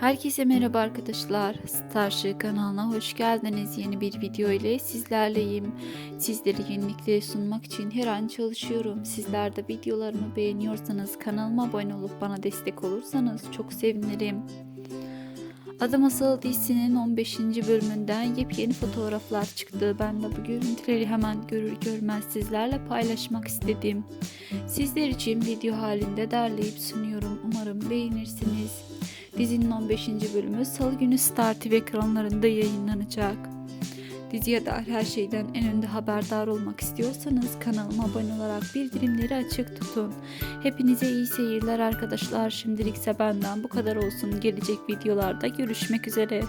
Herkese merhaba arkadaşlar. Starship kanalına hoş geldiniz. Yeni bir video ile sizlerleyim. Sizleri yenilikleri sunmak için her an çalışıyorum. Sizler de videolarımı beğeniyorsanız kanalıma abone olup bana destek olursanız çok sevinirim. Adı Masal dizisinin 15. bölümünden yepyeni fotoğraflar çıktı. Ben de bu görüntüleri hemen görür görmez sizlerle paylaşmak istedim. Sizler için video halinde derleyip sunuyorum. Umarım beğenirsiniz. Dizinin 15. bölümü Salı günü Star TV ekranlarında yayınlanacak. Diziye dair her şeyden en önde haberdar olmak istiyorsanız kanalıma abone olarak bildirimleri açık tutun. Hepinize iyi seyirler arkadaşlar. Şimdilikse benden bu kadar olsun. Gelecek videolarda görüşmek üzere.